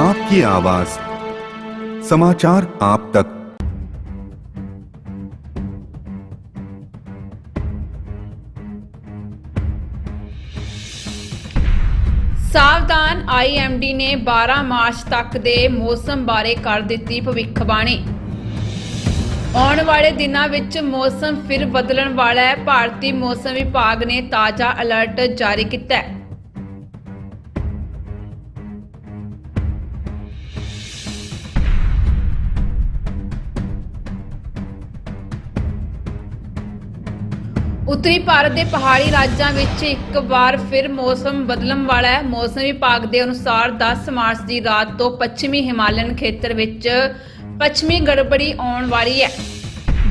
आपकी आवाज समाचार आप तक ਸਾਵਧਾਨ ਆਈਐਮਡੀ ਨੇ 12 ਮਾਰਚ ਤੱਕ ਦੇ ਮੌਸਮ ਬਾਰੇ ਕਰ ਦਿੱਤੀ ਭਵਿੱਖਬਾਣੀ ਆਉਣ ਵਾਲੇ ਦਿਨਾਂ ਵਿੱਚ ਮੌਸਮ ਫਿਰ ਬਦਲਣ ਵਾਲਾ ਹੈ ਭਾਰਤੀ ਮੌਸਮ ਵਿਭਾਗ ਨੇ ਤਾਜ਼ਾ ਅਲਰਟ ਜਾਰੀ ਕੀਤਾ ਹੈ ਉੱਤਰੀ ਭਾਰਤ ਦੇ ਪਹਾੜੀ ਰਾਜਾਂ ਵਿੱਚ ਇੱਕ ਵਾਰ ਫਿਰ ਮੌਸਮ ਬਦਲਣ ਵਾਲਾ ਹੈ। ਮੌਸਮ ਵਿਭਾਗ ਦੇ ਅਨੁਸਾਰ 10 ਮਾਰਚ ਦੀ ਰਾਤ ਤੋਂ ਪੱਛਮੀ ਹਿਮਾਲਯਨ ਖੇਤਰ ਵਿੱਚ ਪੱਛਮੀ ਗੜਬੜੀ ਆਉਣ ਵਾਲੀ ਹੈ।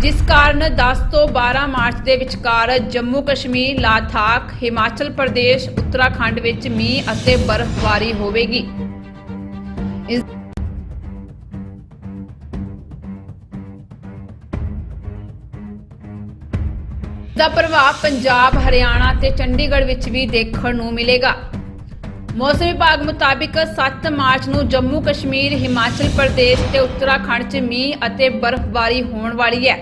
ਜਿਸ ਕਾਰਨ 10 ਤੋਂ 12 ਮਾਰਚ ਦੇ ਵਿਚਕਾਰ ਜੰਮੂ ਕਸ਼ਮੀਰ ਲਾਦਾਖ ਹਿਮਾਚਲ ਪ੍ਰਦੇਸ਼, ਉੱਤਰਾਖੰਡ ਵਿੱਚ ਮੀਂਹ ਅਤੇ ਬਰਫ਼ਬਾਰੀ ਹੋਵੇਗੀ। ਇਸ ਦਾ ਪ੍ਰਭਾਵ ਪੰਜਾਬ, ਹਰਿਆਣਾ ਤੇ ਚੰਡੀਗੜ੍ਹ ਵਿੱਚ ਵੀ ਦੇਖਣ ਨੂੰ ਮਿਲੇਗਾ। ਮੌਸਮ ਵਿਭਾਗ ਮੁਤਾਬਿਕ 7 ਮਾਰਚ ਨੂੰ ਜੰਮੂ ਕਸ਼ਮੀਰ ਹਿਮਾਚਲ ਪ੍ਰਦੇਸ਼ ਤੇ ਉੱਤਰਾਖੰਡ 'ਚ ਮੀਂਹ ਅਤੇ ਬਰਫ਼ਬਾਰੀ ਹੋਣ ਵਾਲੀ ਹੈ।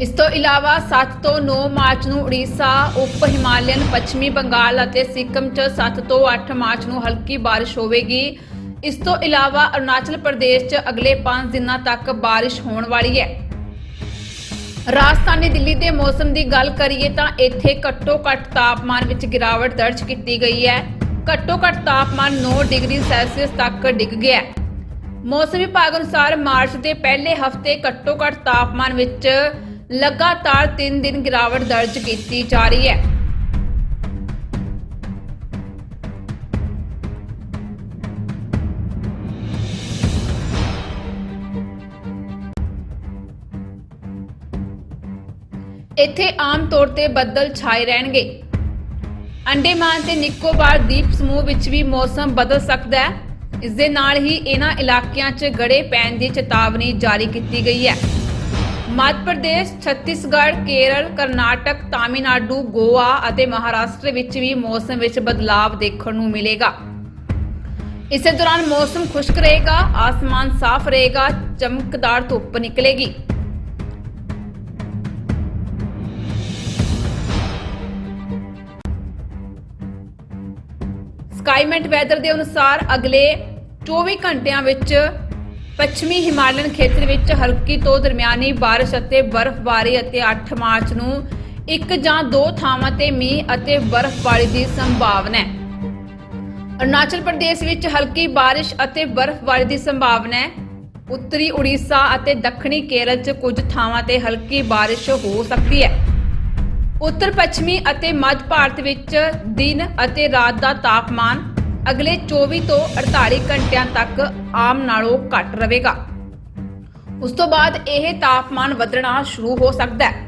ਇਸ ਤੋਂ ਇਲਾਵਾ 7 ਤੋਂ 9 ਮਾਰਚ ਨੂੰ ਉੜੀਸਾ, ਉਪ ਹਿਮਾਲਯਨ, ਪੱਛਮੀ ਬੰਗਾਲ ਅਤੇ ਸਿੱਕਮ 'ਚ 7 ਤੋਂ 8 ਮਾਰਚ ਨੂੰ ਹਲਕੀ ਬਾਰਿਸ਼ ਹੋਵੇਗੀ। ਇਸ ਤੋਂ ਇਲਾਵਾ ਅਰੁਣਾਚਲ ਪ੍ਰਦੇਸ਼ 'ਚ ਅਗਲੇ 5 ਦਿਨਾਂ ਤੱਕ ਬਾਰਿਸ਼ ਹੋਣ ਵਾਲੀ ਹੈ। ਰਾਜਧਾਨੀ ਦਿੱਲੀ ਦੇ ਮੌਸਮ ਦੀ ਗੱਲ ਕਰੀਏ ਤਾਂ ਇੱਥੇ ਘੱਟੋ-ਘੱਟ ਤਾਪਮਾਨ ਵਿੱਚ ਗਿਰਾਵਟ ਦਰਜ ਕੀਤੀ ਗਈ ਹੈ। ਘੱਟੋ-ਘੱਟ ਤਾਪਮਾਨ 9 ਡਿਗਰੀ ਸੈਲਸੀਅਸ ਤੱਕ ਡਿੱਗ ਗਿਆ ਮੌਸਮ ਵਿਭਾਗ ਅਨੁਸਾਰ ਮਾਰਚ ਦੇ ਪਹਿਲੇ ਹਫ਼ਤੇ ਘੱਟੋ-ਘੱਟ ਤਾਪਮਾਨ ਵਿੱਚ ਲਗਾਤਾਰ 3 ਦਿਨ ਗਿਰਾਵਟ ਦਰਜ ਕੀਤੀ ਜਾ ਰਹੀ ਹੈ। ਇੱਥੇ ਆਮ ਤੌਰ ਤੇ ਬੱਦਲ ਛਾਏ ਰਹਿਣਗੇ। ਅੰਡੇਮਾਨ ਤੇ ਨਿਕੋਬਾਰ ਦੀਪ ਸਮੂਹ ਵਿੱਚ ਵੀ ਮੌਸਮ ਬਦਲ ਸਕਦਾ ਹੈ। ਇਸ ਦੇ ਨਾਲ ਹੀ ਇਹਨਾਂ ਇਲਾਕਿਆਂ 'ਚ ਗੜੇ ਪੈਣ ਦੀ ਚੇਤਾਵਨੀ ਜਾਰੀ ਕੀਤੀ ਗਈ ਹੈ। ਮੱਧ ਪ੍ਰਦੇਸ਼, ਛੱਤੀਸਗੜ੍ਹ, ਕੇਰਲ, ਕਰਨਾਟਕ, ਤਾਮਿਲਨਾਡੂ, ਗੋਆ ਅਤੇ ਮਹਾਰਾਸ਼ਟਰ ਵਿੱਚ ਵੀ ਮੌਸਮ ਵਿੱਚ ਬਦਲਾਅ ਦੇਖਣ ਨੂੰ ਮਿਲੇਗਾ। ਇਸੇ ਦੌਰਾਨ ਮੌਸਮ ਖੁਸ਼ਕ ਰਹੇਗਾ, ਆਸਮਾਨ ਸਾਫ਼ ਰਹੇਗਾ, ਚਮਕਦਾਰ ਧੁੱਪ ਨਿਕਲੇਗੀ। ਸਕਾਈਮੈਂਟ ਵੈਦਰ ਦੇ ਅਨੁਸਾਰ ਅਗਲੇ 24 ਘੰਟਿਆਂ ਵਿੱਚ ਪੱਛਮੀ ਹਿਮਾਲਯਨ ਖੇਤਰ ਵਿੱਚ ਹਲਕੀ ਤੋਂ ਦਰਮਿਆਨੀ ਬਾਰਿਸ਼ ਅਤੇ ਬਰਫ਼ਬਾਰੀ ਅਤੇ 8 ਮਾਰਚ ਨੂੰ ਇੱਕ ਜਾਂ ਦੋ ਥਾਵਾਂ ਤੇ ਮੀਂਹ ਅਤੇ ਬਰਫ਼ਬਾਰੀ ਦੀ ਸੰਭਾਵਨਾ ਹੈ। ਅਰੁਣਾਚਲ ਪ੍ਰਦੇਸ਼ ਵਿੱਚ ਹਲਕੀ ਬਾਰਿਸ਼ ਅਤੇ ਬਰਫ਼ਬਾਰੀ ਦੀ ਸੰਭਾਵਨਾ ਹੈ। ਉੱਤਰੀ ਉੜੀਸਾ ਅਤੇ ਦੱਖਣੀ ਕੇਰਲ 'ਚ ਕੁਝ ਥਾਵਾਂ ਤੇ ਹਲਕੀ ਬਾਰਿਸ਼ ਹੋ ਸਕਦੀ ਹੈ। ਉੱਤਰ ਪੱਛਮੀ ਅਤੇ ਮੱਧ ਭਾਰਤ ਵਿੱਚ ਦਿਨ ਅਤੇ ਰਾਤ ਦਾ ਤਾਪਮਾਨ ਅਗਲੇ 24 ਤੋਂ 48 ਘੰਟਿਆਂ ਤੱਕ ਆਮ ਨਾਲੋਂ ਘੱਟ ਰਹੇਗਾ। ਉਸ ਤੋਂ ਬਾਅਦ ਇਹ ਤਾਪਮਾਨ ਵਧਣਾ ਸ਼ੁਰੂ ਹੋ ਸਕਦਾ ਹੈ।